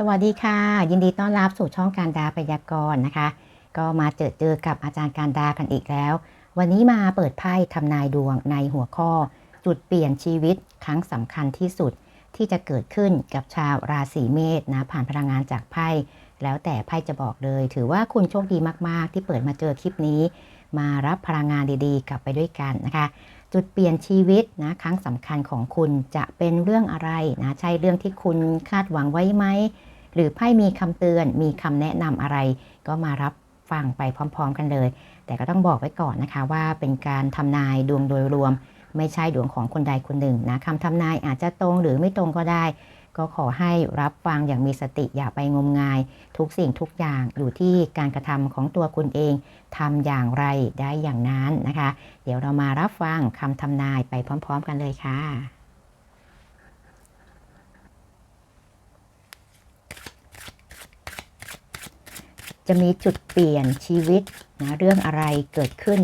สวัสดีค่ะ ยินดีต้อนรับสู่ช่องการดาพยากรณ์นะคะ ก็มาเจอเจอกับอาจารย์การดากันอีกแล้ว วันนี้มาเปิดไพ่ทำนายดวงในหัวข้อ จุดเปลี่ยนชีวิตครั้งสำคัญที่สุดที่จะเกิดขึ้นกับชาวราศีเมษนะผ่านพลังงานจากไพ่แล้วแต่ไพ่จะบอกเลย ถือว่าคุณโชคดีมาก ๆ ที่เปิดมาเจอคลิปนี้ มารับพลังงานดีๆ กลับไปด้วยกันนะคะ จุดเปลี่ยนชีวิตนะครั้งสำคัญของคุณจะเป็นเรื่องอะไรนะใช่เรื่องที่คุณคาดหวังไว้ไหม หรือไพ่มีคำเตือน มีคำแนะนำอะไร ก็มารับฟังไปพร้อม ๆ กันเลย แต่ก็ต้องบอกไว้ก่อนนะคะว่าเป็นการทำนายดวงโดยรวม ไม่ใช่ดวงของคนใดคนหนึ่งนะคำทำนายอาจจะตรงหรือไม่ตรงก็ได้ ก็ขอให้รับฟังอย่างมีสติอย่าไปงมงาย ทุกสิ่งทุกอย่างอยู่ที่การกระทำของตัวคุณเองทำอย่างไรได้อย่างนั้นนะคะ เดี๋ยวเรามารับฟังคำทำนายไปพร้อม ๆ กันเลยค่ะ จะมีจุดเปลี่ยนชีวิตนะเรื่องอะไรเกิดขึ้น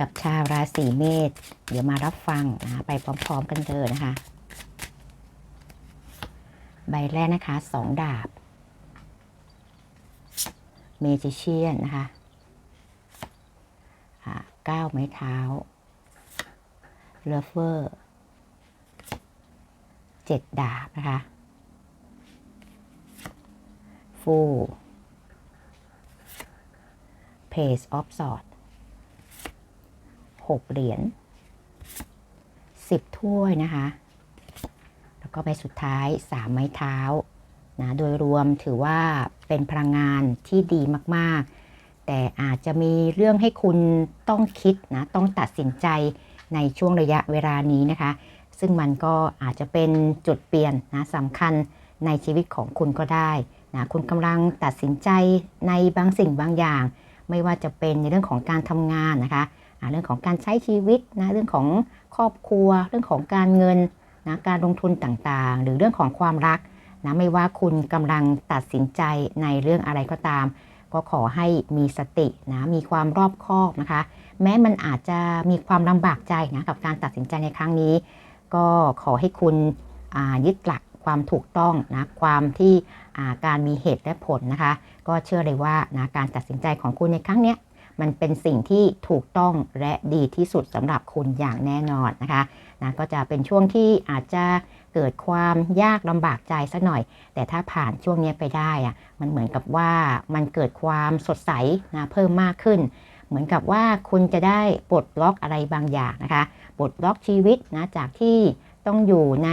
กับชาวราศีเมษเดี๋ยวมารับฟังนะไปพร้อมๆกันเลยนะคะ ใบแรกนะคะสองดาบเมจิเชียนนะคะเก้าไม้เท้าเลเวอร์เจ็ดดาบนะคะ ฟู Page of Swords หกเหรียญสิบถ้วยนะคะ แล้วก็ใบสุดท้ายสามไม้เท้านะโดยรวมถือว่าเป็นพลังงานที่ดีมากๆ แต่อาจจะมีเรื่องให้คุณต้องคิดนะต้องตัดสินใจในช่วงระยะเวลานี้นะคะ ซึ่งมันก็อาจจะเป็นจุดเปลี่ยนนะสำคัญในชีวิตของคุณก็ได้นะคุณกำลังตัดสินใจในบางสิ่งบางอย่าง ไม่ว่าจะเป็นในเรื่องของการทำงานนะคะเรื่องของการใช้ชีวิตนะเรื่องของครอบครัว เรื่องของการเงินนะการลงทุนต่างๆ หรือเรื่องของความรักนะไม่ว่าคุณกำลังตัดสินใจในเรื่องอะไรก็ตาม ก็ขอให้มีสตินะมีความรอบคอบนะคะ แม้มันอาจจะมีความลำบากใจนะกับการตัดสินใจในครั้งนี้ ก็ขอให้คุณยึดหลักความถูกต้องนะความที่การมีเหตุและผลนะคะ ก็เชื่อเลยว่านะการตัดสินใจของคุณในครั้งเนี้ยมันเป็นสิ่งที่ถูกต้องและดีที่สุดสำหรับคุณอย่างแน่นอนนะคะนะก็จะเป็นช่วงที่อาจจะเกิดความยากลำบากใจสักหน่อย แต่ถ้าผ่านช่วงนี้ไปได้อะมันเหมือนกับว่ามันเกิดความสดใสนะเพิ่มมากขึ้น เหมือนกับว่าคุณจะได้ปลดล็อกอะไรบางอย่างนะคะปลดล็อกชีวิตนะจากที่ต้องอยู่ใน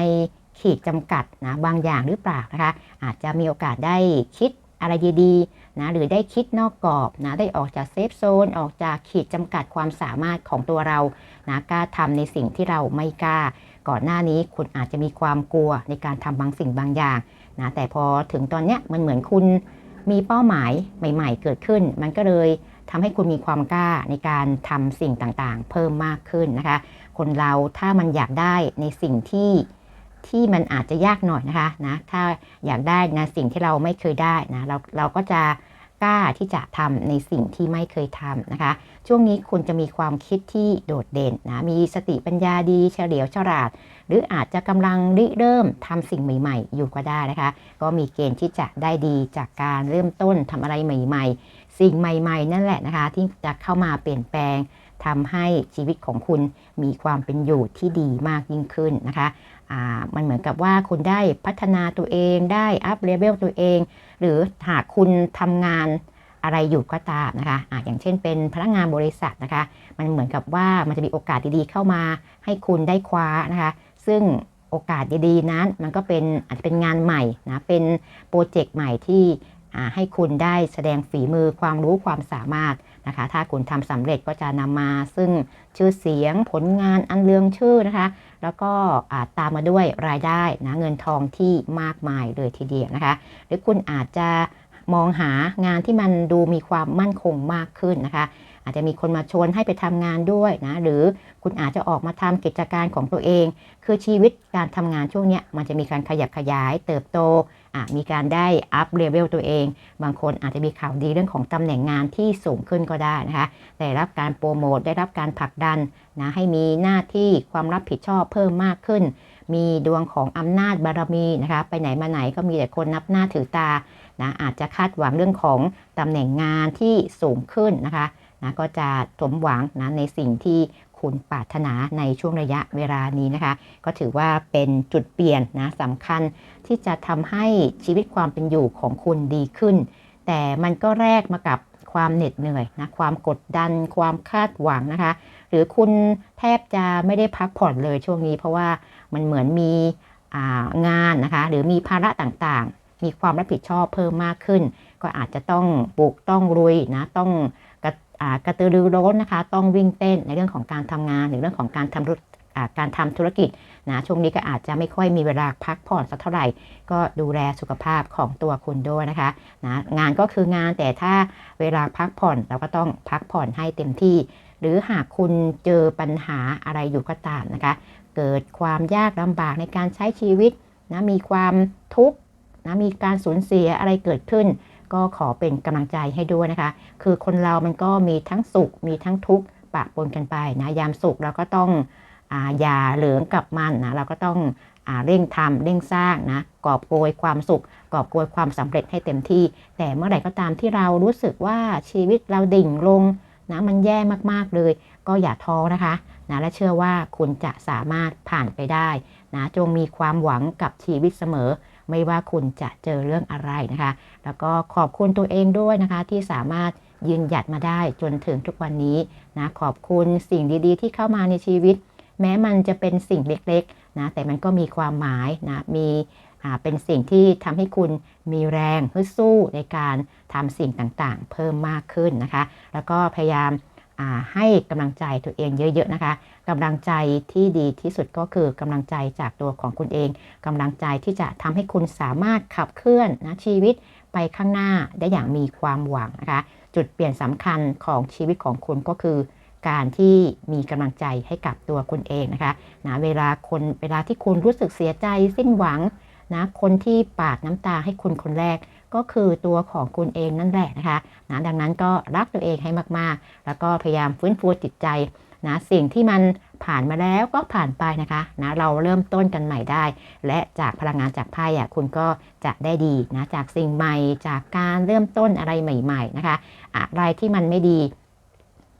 ขีดจำกัดนะบางอย่างหรือเปล่านะคะ อาจจะมีโอกาสได้คิด อะไรดีๆนะหรือได้คิดนอกกรอบนะได้ออกจากเซฟโซนออกจากขีดจำกัดความสามารถของตัวเรานะกล้าทำในสิ่งที่เราไม่กล้า ก่อนหน้านี้คุณอาจจะมีความกลัวในการทำบางสิ่งบางอย่างนะแต่พอถึงตอนเนี้ยมันเหมือนคุณมีเป้าหมายใหม่ ๆ เกิดขึ้น มันก็เลยทำให้คุณมีความกล้าในการทำสิ่งต่างๆ เพิ่มมากขึ้นนะคะ คนเราถ้ามันอยากได้ในสิ่งที่ ที่มันอาจจะยากหน่อยนะคะนะถ้าอยากได้นะสิ่งที่เราไม่เคยได้นะเราเราก็จะกล้าที่จะทำในสิ่งที่ไม่เคยทำนะคะ ช่วงนี้คุณจะมีความคิดที่โดดเด่นนะมีสติปัญญาดีเฉลียวฉลาด หรืออาจจะกำลังริเริ่มทำสิ่งใหม่ ๆ อยู่ก็ได้นะคะ ก็มีเกณฑ์ที่จะได้ดีจากการเริ่มต้นทำอะไรใหม่ ๆ สิ่งใหม่ ๆ นั่นแหละนะคะ ที่จะเข้ามาเปลี่ยนแปลงทำให้ชีวิตของคุณมีความเป็นอยู่ที่ดีมากยิ่งขึ้นนะคะ มันเหมือนกับว่าคุณได้พัฒนาตัวเองได้อัพเลเวลตัวเอง หรือหากคุณทำงานอะไรอยู่ก็ตามนะคะอะอย่างเช่นเป็นพนักงานบริษัทนะคะ มันเหมือนกับว่ามันจะมีโอกาสดีๆเข้ามาให้คุณได้คว้านะคะ ซึ่งโอกาสดีๆนั้นมันก็เป็นอาจจะเป็นงานใหม่นะ เป็นโปรเจกต์ใหม่ที่ให้คุณได้แสดงฝีมือความรู้ความสามารถ นะคะ ถ้าคุณทำสำเร็จก็จะนำมาซึ่งชื่อเสียงผลงานอันเลืองชื่อนะคะ แล้วก็ตามมาด้วยรายได้นะเงินทองที่มากมายเลยทีเดียวนะคะ หรือคุณอาจจะมองหางานที่มันดูมีความมั่นคงมากขึ้นนะคะ อาจจะมีคนมาชวนให้ไปทำงานด้วยนะ หรือคุณอาจจะออกมาทำกิจการของตัวเอง คือชีวิตการทำงานช่วงนี้มันจะมีการขยับขยายเติบโต มีการได้อัพเลเวลตัวเอง บางคนอาจจะมีข่าวดีเรื่องของตำแหน่งงานที่สูงขึ้นก็ได้นะคะได้รับการโปรโมทได้รับการผลักดันนะให้มีหน้าที่ความรับผิดชอบเพิ่มมากขึ้น มีดวงของอำนาจบารมีนะคะไปไหนมาไหนก็มีแต่คนนับหน้าถือตานะอาจจะคาดหวังเรื่องของตำแหน่งงานที่สูงขึ้นนะคะนะก็จะสมหวังนะในสิ่งที่ คุณปรารถนาในช่วงระยะเวลานี้นะคะ ก็ถือว่าเป็นจุดเปลี่ยนนะสำคัญที่จะทำให้ชีวิตความเป็นอยู่ของคุณดีขึ้น แต่มันก็แลกมากับความเหน็ดเหนื่อยนะความกดดัน ความคาดหวังนะคะ หรือคุณแทบจะไม่ได้พักผ่อนเลยช่วงนี้ เพราะว่ามันเหมือนมีงานนะคะหรือมีภาระต่างๆ มีความรับผิดชอบเพิ่มมากขึ้น ก็อาจจะต้องปลุกต้องรุยนะต้อง กระตือรือร้นนะคะ ต้องวิ่งเต้นในเรื่องของการทำงานหรือเรื่องของการทำการทำธุรกิจนะช่วงนี้ก็อาจจะไม่ค่อยมีเวลาพักผ่อนสักเท่าไหร่ ก็ดูแลสุขภาพของตัวคุณด้วยนะคะนะงานก็คืองานแต่ถ้าเวลาพักผ่อนเราก็ต้องพักผ่อนให้เต็มที่ หรือหากคุณเจอปัญหาอะไรอยู่ก็ตามนะคะ เกิดความยากลำบากในการใช้ชีวิตนะมีความทุกข์นะมีการสูญเสียอะไรเกิดขึ้น ก็ขอเป็นกำลังใจให้ด้วยนะคะ คือคนเรามันก็มีทั้งสุขมีทั้งทุกข์ปะปนกันไปนะยามสุขเราก็ต้องอย่าเหลืองกับมันนะเราก็ต้องอเร่งทำเร่งสร้างนะกอบโกยความสุข กอบโกยความสำเร็จให้เต็มที่ แต่เมื่อไหร่ก็ตามที่เรารู้สึกว่าชีวิตเราดิ่งลงนะมันแย่มากๆเลย ก็อย่าท้อนะคะนะและเชื่อว่าคุณจะสามารถผ่านไปได้ นะจงมีความหวังกับชีวิตเสมอ ไม่ว่าคุณจะเจอเรื่องอะไรนะคะ แล้วก็ขอบคุณตัวเองด้วยนะคะที่สามารถยืนหยัดมาได้จนถึงทุกวันนี้นะขอบคุณสิ่งดีๆ ที่เข้ามาในชีวิต แม้มันจะเป็นสิ่งเล็กๆนะแต่มันก็มีความหมายนะมีเป็นสิ่งที่ทำให้คุณมีแรงฮึดสู้ในการทำสิ่งต่างๆ เพิ่มมากขึ้นนะคะ แล้วก็พยายาม ให้กำลังใจตัวเองเยอะๆนะคะกำลังใจที่ดีที่สุดก็คือกำลังใจจากตัวของคุณเองกำลังใจที่จะทำให้คุณสามารถขับเคลื่อนนะชีวิตไปข้างหน้าได้อย่างมีความหวังนะคะ จุดเปลี่ยนสำคัญของชีวิตของคุณก็คือการที่มีกำลังใจให้กับตัวคุณเองนะคะนะเวลาคนเวลาที่คุณรู้สึกเสียใจสิ้นหวังนะคนที่ปาดน้ำตาให้คุณคนแรก ก็คือตัวของคุณเองนั่นแหละนะคะนะดังนั้นก็รักตัวเองให้มากๆ แล้วก็พยายามฟื้นฟูจิตใจนะสิ่งที่มันผ่านมาแล้วก็ผ่านไปนะคะนะเราเริ่มต้นกันใหม่ได้ และจากพลังงานจากไพ่อะคุณก็จะได้ดีนะจากสิ่งใหม่จากการเริ่มต้นอะไรใหม่ ๆนะคะอะไรที่มันไม่ดี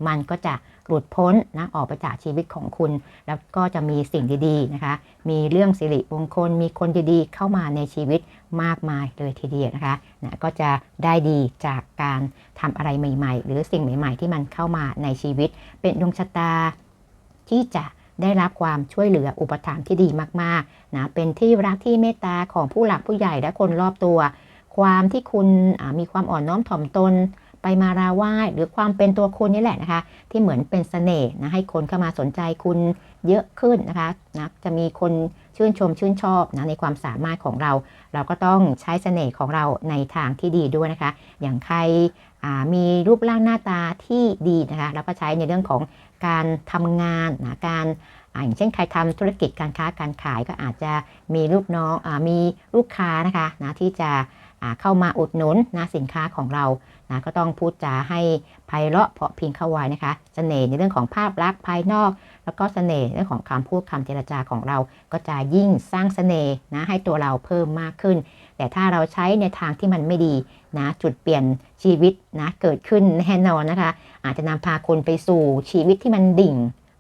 มันก็จะ หลุดพ้นนะออกไปจากชีวิตของคุณ แล้วก็จะมีสิ่งดีๆนะคะ มีเรื่องสิริมงคล มีคนดีๆ เข้ามาในชีวิตมากมายเลยทีเดียวนะคะนะก็จะได้ดีจากการทำอะไรใหม่ ๆ หรือสิ่งใหม่ ๆ ที่มันเข้ามาในชีวิต เป็นดวงชะตาที่จะได้รับความช่วยเหลืออุปถัมภ์ที่ดีมากๆนะเป็นที่รักที่เมตตาของผู้หลักผู้ใหญ่และคนรอบตัว ความที่คุณมีความอ่อนน้อมถ่อมตน ไปมาราไหว้หรือความเป็นตัวคุณนี่แหละนะคะ ที่เหมือนเป็นสเสน่ห์นะให้คนเข้ามาสนใจคุณเยอะขึ้นนะคะนะจะมีคนชื่นชมชื่นชอบนะในความสามารถของเรา เราก็ต้องใช้เสน่ห์ของเราในทางที่ดีด้วยนะคะ อย่างใครมีรูปร่างหน้าตาที่ดีนะคะเราก็ใช้ในเรื่องของการทำงานนะการอย่างเช่นใครทำธุรกิจการค้าการขายก็อาจจะมีลูกน้องอมีลูกค้านะคะนะที่จะ เข้ามาอุดหนุนนะสินค้าของเรานะก็ต้องพูดจาให้ไพเราะเพาะพิงเข้าไว้นะคะสเสน่ห์ในเรื่องของภาพลักษณ์ภายนอก แล้วก็สเสน่ห์เรื่องของคำพูดคำเจรจาของเรา ก็จะยิ่งสร้างสเสน่ห์นะให้ตัวเราเพิ่มมากขึ้น แต่ถ้าเราใช้ในทางที่มันไม่ดีนะจุดเปลี่ยนชีวิตนะเกิดขึ้นแน่นอนนะคะ อาจจะนำพาคุณไปสู่ชีวิตที่มันดิ่ง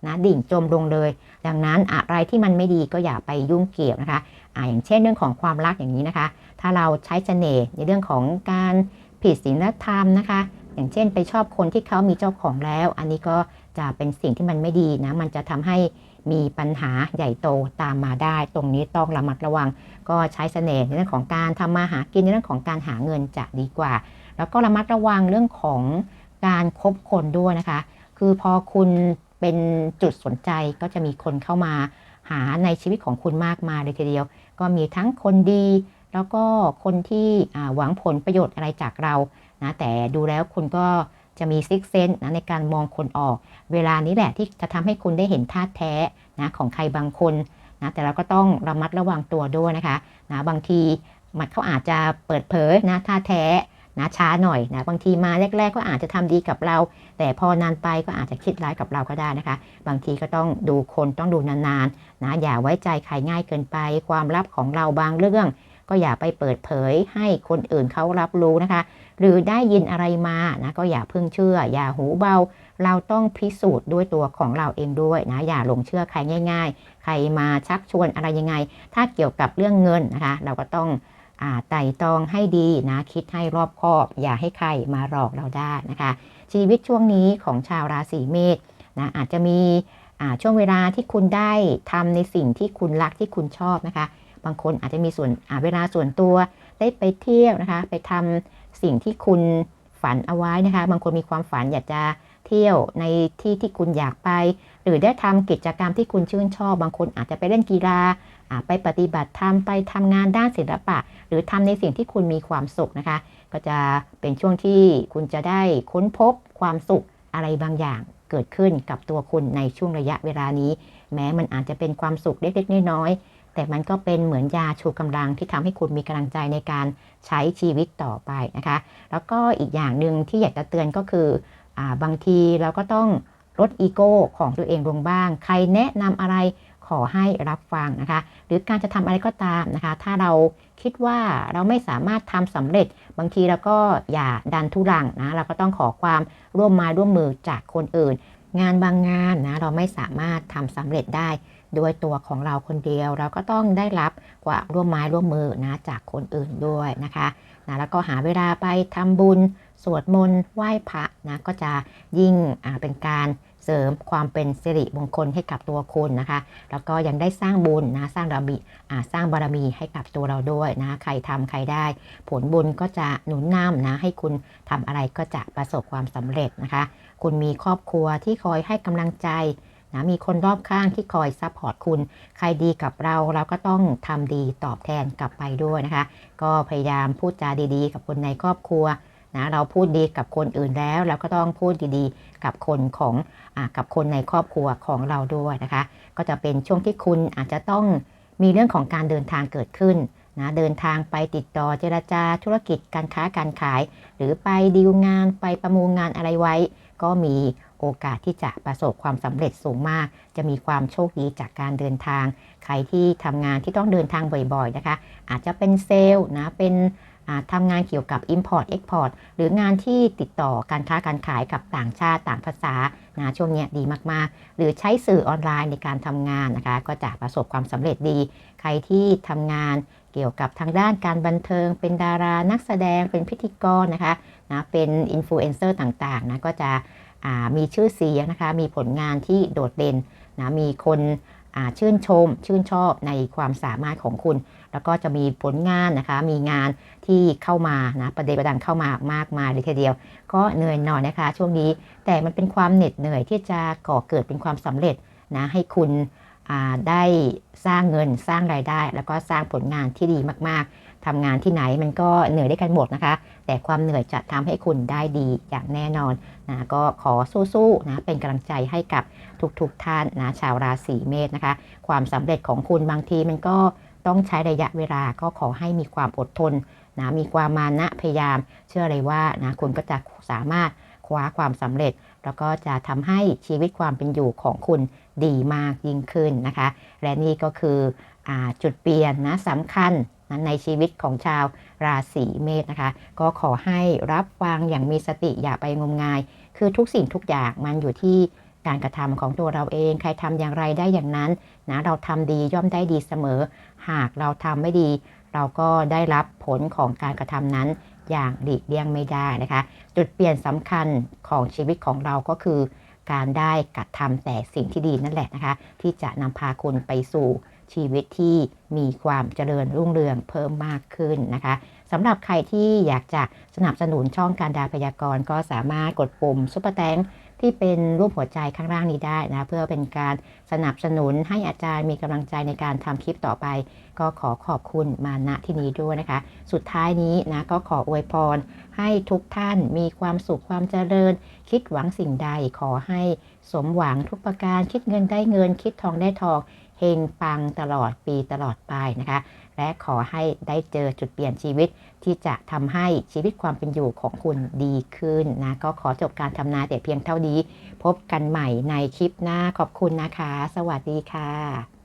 นะดิ่งจมลงเลย ดังนั้นอะไรที่มันไม่ดีก็อย่าไปยุ่งเกี่ยวนะคะอ่าอย่างเช่นเรื่องของความรักอย่างนี้นะคะ ถ้าเราใช้เสน่ห์ในเรื่องของการผิดศีลธรรมนะคะ อย่างเช่นไปชอบคนที่เขามีเจ้าของแล้ว อันนี้ก็จะเป็นสิ่งที่มันไม่ดีนะ มันจะทำให้มีปัญหาใหญ่โตตามมาได้ ตรงนี้ต้องระมัดระวัง ก็ใช้เสน่ห์ในเรื่องของการทำมาหากินในเรื่องของการหาเงินจะดีกว่า แล้วก็ระมัดระวังเรื่องของการคบคนด้วยนะคะ คือพอคุณ เป็นจุดสนใจก็จะมีคนเข้ามาหาในชีวิตของคุณมากมายเลยทีเดียว ก็มีทั้งคนดี แล้วก็คนที่หวังผลประโยชน์อะไรจากเรานะแต่ดูแล้วคุณก็จะมีซิกเซนนะในการมองคนออก เวลานี้แหละที่จะทำให้คุณได้เห็นท่าแท้นะของใครบางคนนะแต่เราก็ต้องระมัดระวังตัวด้วยนะคะนะบางทีมันเขาอาจจะเปิดเผยนะท่าแท้ นะช้าหน่อยนะบางทีมาแรก ๆ ก็อาจจะทำดีกับเรา แต่พอนานไปก็อาจจะคิดร้ายกับเราก็ได้นะคะ บางทีก็ต้องดูคนต้องดูนานๆนะอย่าไว้ใจใครง่ายเกินไป ความลับของเราบางเรื่อง ก็อย่าไปเปิดเผยให้คนอื่นเขารับรู้นะคะ หรือได้ยินอะไรมานะก็อย่าเพิ่งเชื่อ อย่าหูเบา เราต้องพิสูจน์ด้วยตัวของเราเองด้วยนะอย่าหลงเชื่อใครง่าย ๆ ใครมาชักชวนอะไรยังไง ถ้าเกี่ยวกับเรื่องเงินนะคะ เราก็ต้อง ไต่ตองให้ดีนะคิดให้รอบคอบ อย่าให้ใครมาหลอกเราได้นะคะ ชีวิตช่วงนี้ของชาวราศีเมษนะอาจจะมีอ่าช่วงเวลาที่คุณได้ทำในสิ่งที่คุณรักที่คุณชอบนะคะ บางคนอาจจะมีส่วนเวลาส่วนตัวได้ไปเที่ยวนะคะ ไปทำสิ่งที่คุณฝันเอาไว้นะคะ บางคนมีความฝันอยากจะเที่ยวในที่ที่คุณอยากไป หรือได้ทำกิจกรรมที่คุณชื่นชอบ บางคนอาจจะไปเล่นกีฬา ไปปฏิบัติธรรมไปทำงานด้านศิลปะ หรือทำในสิ่งที่คุณมีความสุขนะคะ ก็จะเป็นช่วงที่คุณจะได้ค้นพบความสุขอะไรบางอย่างเกิดขึ้นกับตัวคุณในช่วงระยะเวลานี้ แม้มันอาจจะเป็นความสุขเล็กๆน้อยๆแต่มันก็เป็นเหมือนยาชูกำลังที่ทำให้คุณมีกำลังใจในการใช้ชีวิตต่อไปนะคะ แล้วก็อีกอย่างหนึ่งที่อยากจะเตือนก็คืออบางทีเราก็ต้องลดอีโก้ของตัวเองลงบ้าง ใครแนะนำอะไร ขอให้รับฟังนะคะ หรือการจะทำอะไรก็ตามนะคะ ถ้าเราคิดว่าเราไม่สามารถทำสำเร็จ บางทีเราก็อย่าดันทุรังนะเราก็ต้องขอความร่วมมาร่วมมือจากคนอื่น งานบางงานนะเราไม่สามารถทำสำเร็จได้ด้วยตัวของเราคนเดียว เราก็ต้องได้รับกว่าร่วมไม้ร่วมมือนะจากคนอื่นด้วยนะคะนะแล้วก็หาเวลาไปทำบุญ สวดมนต์ไหว้พระนะก็จะยิ่งเป็นการ เสริมความเป็นสิริมงคลให้กับตัวคุณนะคะ แล้วก็ยังได้สร้างบุญนะสร้างระบีสร้างบารมีให้กับตัวเราด้วยนะใครทำใครได้ ผลบุญก็จะหนุนนำนะให้คุณทำอะไรก็จะประสบความสำเร็จนะคะ คุณมีครอบครัวที่คอยให้กำลังใจนะมีคนรอบข้างที่คอยซัพพอร์ตคุณ ใครดีกับเราเราก็ต้องทำดีตอบแทนกลับไปด้วยนะคะ ก็พยายามพูดจาดีๆ กับคนในครอบครัว นะเราพูดดีกับคนอื่นแล้วเราก็ต้องพูดดีๆ กับคนของอกับคนในครอบครัวของเราด้วยนะคะ ก็จะเป็นช่วงที่คุณอาจจะต้องมีเรื่องของการเดินทางเกิดขึ้นนะเดินทางไปติดต่อเจรจาธุรกิจการค้าการขาย หรือไปดีลงานไปประมูลงานอะไรไว้ ก็มีโอกาสที่จะประสบความสำเร็จสูงมาก จะมีความโชคดีจากการเดินทาง ใครที่ทำงานที่ต้องเดินทางบ่อยๆนะคะ อาจจะเป็นเซลล์นะเป็น ทำงานเกี่ยวกับ Import Export หรืองานที่ติดต่อการค้าการขายกับต่างชาติต่างภาษานะช่วงนี้ดีมากๆ หรือใช้สื่อออนไลน์ในการทำงานนะคะ ก็จะประสบความสำเร็จดี ใครที่ทำงานเกี่ยวกับทางด้านการบันเทิง เป็นดารานักแสดงเป็นพิธีกรนะคะนะเป็นอินฟลูเอนเซอร์ต่างๆนะก็จะมีชื่อเสียงนะคะ มีผลงานที่โดดเด่นนะมีคนชื่นชม ชื่นชอบในความสามารถของคุณ แล้วก็จะมีผลงานนะคะ มีงานที่เข้ามานะประเดประดังเข้ามามากมายเลยทีเดียว ก็เหนื่อยหน่อยนะคะ ช่วงนี้แต่มันเป็นความเหน็ดเหนื่อยที่จะก่อเกิดเป็นความสำเร็จนะให้คุณได้สร้างเงินสร้างรายได้ แล้วก็สร้างผลงานที่ดีมากๆ ทำงานที่ไหนมันก็เหนื่อยได้กันหมดนะคะ แต่ความเหนื่อยจะทำให้คุณได้ดีอย่างแน่นอนนะก็ขอสู้ๆนะเป็นกำลังใจให้กับทุกๆทท่านนะชาวราศีเมษนะคะ ความสำเร็จของคุณบางทีมันก็ ต้องใช้ระยะเวลาก็ขอให้มีความอดทนนะมีความมานะพยายาม เชื่อเลยว่านะคุณก็จะสามารถคว้าความสำเร็จ แล้วก็จะทำให้ชีวิตความเป็นอยู่ของคุณดีมากยิ่งขึ้นนะคะ และนี่ก็คืออจุดเปลี่ยนนะสำคัญนะในชีวิตของชาวราศีเมษนะคะ ก็ขอให้รับฟังอย่างมีสติอย่าไปงมงาย คือทุกสิ่งทุกอย่างมันอยู่ที่การกระทำของตัวเราเอง ใครทำอย่างไรได้อย่างนั้นนะเราทำดีย่อมได้ดีเสมอ หากเราทำไม่ดี เราก็ได้รับผลของการกระทำนั้นอย่างหลีกเลี่ยงไม่ได้นะคะ จุดเปลี่ยนสำคัญของชีวิตของเราก็คือ การได้กระทำแต่สิ่งที่ดีนั่นแหละนะคะ ที่จะนำพาคุณไปสู่ชีวิตที่มีความเจริญรุ่งเรืองเพิ่มมากขึ้นนะคะสำหรับใครที่อยากจะสนับสนุนช่องการดาพยากรณ์ก็สามารถกดปุ่มซุปเปอร์แตง ที่เป็นรูปหัวใจข้างล่างนี้ได้นะเพื่อเป็นการสนับสนุนให้อาจารย์มีกำลังใจในการทำคลิปต่อไป ก็ขอขอบคุณมาณที่นี้ด้วยนะคะ สุดท้ายนี้นะก็ขออวยพร ให้ทุกท่านมีความสุขความเจริญ คิดหวังสิ่งใดขอให้สมหวังทุกประการคิดเงินได้เงิน คิดทองได้ทองเฮงปังตลอดปีตลอดไปนะคะ และขอให้ได้เจอจุดเปลี่ยนชีวิตที่จะทำให้ชีวิตความเป็นอยู่ของคุณดีขึ้นนะก็ขอจบการทำนาแต่เพียงเท่านี้ พบกันใหม่ในคลิปหน้าขอบคุณนะคะ สวัสดีค่ะ